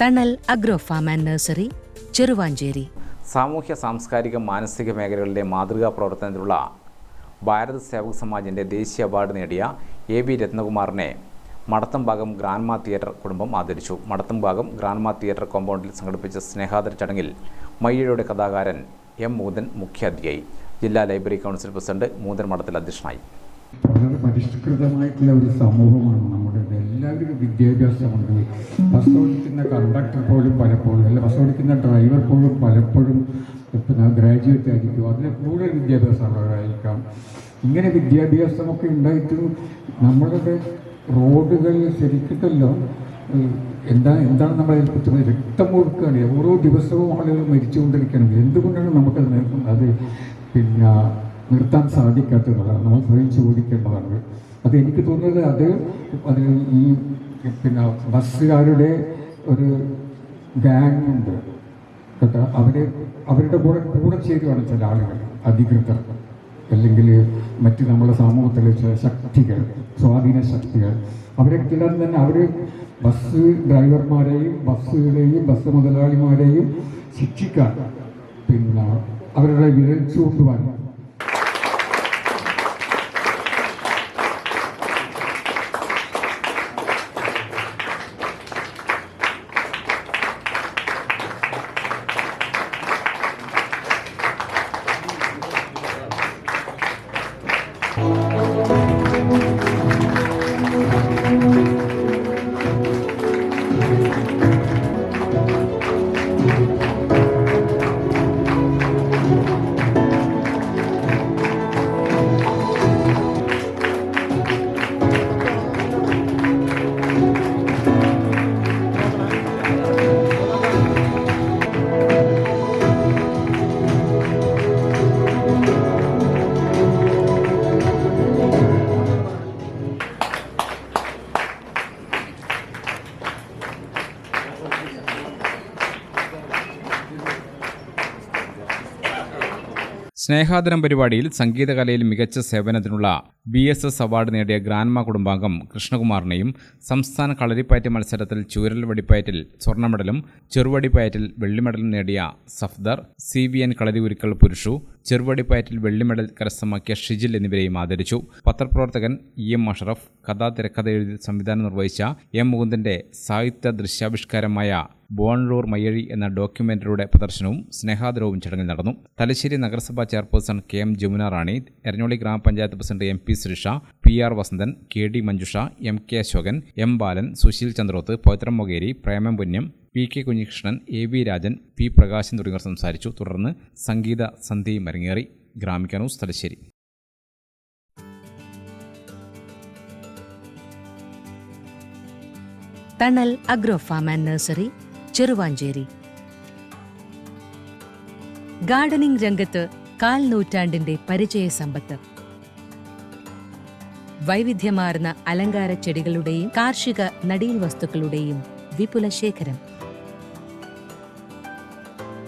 Thanal agro farm and nursery Cheruvanchery. സാമൂഹ്യ സാംസ്കാരിക മാനസിക മേഖലകളിലെ മാതൃകാ പ്രവർത്തനത്തിലുള്ള ഭാരത് സേവക് സമാജിന്റെ ദേശീയ അവാർഡ് നേടിയ എ ബി രത്നകുമാറിനെ മടത്തംഭാഗം മാ തിയേറ്റർ കുടുംബം ആദരിച്ചു. മടത്തംഭാഗം മാ തിയേറ്റർ കോമ്പൗണ്ടിൽ സംഘടിപ്പിച്ച സ്നേഹാദര ചടങ്ങിൽ മയ്യയുടെ കഥാകാരൻ എം മൂതൻ മുഖ്യാതിഥിയായി. ജില്ലാ ലൈബ്രറി കൗൺസിൽ പ്രസിഡന്റ് മൂതൻ മഠത്തിൽ അധ്യക്ഷനായി. പരിഷ്കൃതമായിട്ടുള്ള ഒരു സമൂഹമാണ് എല്ലാവരും വിദ്യാഭ്യാസമുണ്ട്. ബസ് ഓടിക്കുന്ന കണ്ടക്ടർ പോലും പലപ്പോഴും അല്ല ബസ് ഓടിക്കുന്ന ഡ്രൈവർ പോലും പലപ്പോഴും പിന്നെ ഗ്രാജുവേറ്റ് ആയിരിക്കും. അതിന് കൂടുതൽ വിദ്യാഭ്യാസമുള്ളവരായിരിക്കാം ഇങ്ങനെ വിദ്യാഭ്യാസമൊക്കെ ഉണ്ടായിട്ടും നമ്മളുടെ റോഡുകൾ ശരിക്കിട്ടല്ലോ? എന്താ എന്താണ് നമ്മളെ ഏൽപ്പിച്ചത്? രക്തം കൊടുക്കുകയാണ്. ഓരോ ദിവസവും ആളുകൾ മരിച്ചുകൊണ്ടിരിക്കണം എന്തുകൊണ്ടാണ് നമുക്കത് അത് പിന്നെ നിർത്താൻ സാധിക്കാത്തതാണ് നമ്മൾ സ്വയം ചോദിക്കേണ്ടതാണ്. അത് എനിക്ക് തോന്നുന്നത് അത് അത് ഈ പിന്നെ ബസ്സുകാരുടെ ഒരു ഗാങ് ഉണ്ട്. കേട്ടോ? അവർ അവരുടെ കൂടെ കൂടെ ചേരുവാണ് ചില ആളുകൾ അധികൃതർ. അല്ലെങ്കിൽ മറ്റ് നമ്മുടെ സമൂഹത്തിലെ ചില ശക്തികൾ സ്വാധീന ശക്തികൾ. അവരൊക്കെല്ലാം തന്നെ അവർ ബസ് ഡ്രൈവർമാരെയും ബസ്സുകളെയും ബസ് മുതലാളിമാരെയും ശിക്ഷിക്കാൻ പിന്നെ അവരുടെ വിരൽ ചൂണ്ടുവാൻ സ്നേഹാദരം പരിപാടിയിൽ സംഗീതകലയിൽ മികച്ച സേവനത്തിനുള്ള ബി എസ് എസ് അവാർഡ് നേടിയ ഗ്രാൻമ കുടുംബാംഗം കൃഷ്ണകുമാറിനെയും സംസ്ഥാന കളരിപ്പയറ്റ് മത്സരത്തിൽ ചൂരൽ വടിപ്പയറ്റിൽ സ്വർണ മെഡലും ചെറുവടിപ്പയറ്റിൽ വെള്ളിമെഡലും നേടിയ Safdar C V N Kalari ഉരുക്കൾ Purushu ചെറുവടിപ്പയറ്റിൽ വെള്ളി മെഡൽ കരസ്ഥമാക്കിയ ഷിജിൽ എന്നിവരെയും ആദരിച്ചു. പത്രപ്രവർത്തകൻ ഇ എം അഷറഫ് കഥാ തിരക്കഥ എഴുതി സംവിധാനം നിർവഹിച്ച എം മുകുന്ദന്റെ സാഹിത്യ ദൃശ്യാവിഷ്കാരമായ ബോൺലൂർ മയ്യഴി എന്ന ഡോക്യുമെന്ററിയുടെ പ്രദർശനവും സ്നേഹാദരവും ചടങ്ങിൽ നടന്നു. തലശ്ശേരി നഗരസഭാ chairperson K M Jamuna Rani Eranholi ഗ്രാമപഞ്ചായത്ത് president M P Sreesha P R Vasanthan K D Manjusha M K Ashokan M Balan Susheel Chandroth Pavithram Mokeri Premam Punyam P K Kunhikrishnan A V Rajan P Prakashan തുടങ്ങിയവർ സംസാരിച്ചു. തുടർന്ന് സംഗീത സന്ധ്യയും അരങ്ങേറി Gramika Thalassery. Thanal agro farm and nursery Cheruvanchery. Gardening രംഗത്ത് കാൽ നൂറ്റാണ്ടിന്റെ പരിചയ സമ്പത്ത്. വൈവിധ്യമാർന്ന അലങ്കാര ചെടികളുടെയും കാർഷിക നടീൽ വസ്തുക്കളുടെയും വിപുല ശേഖരം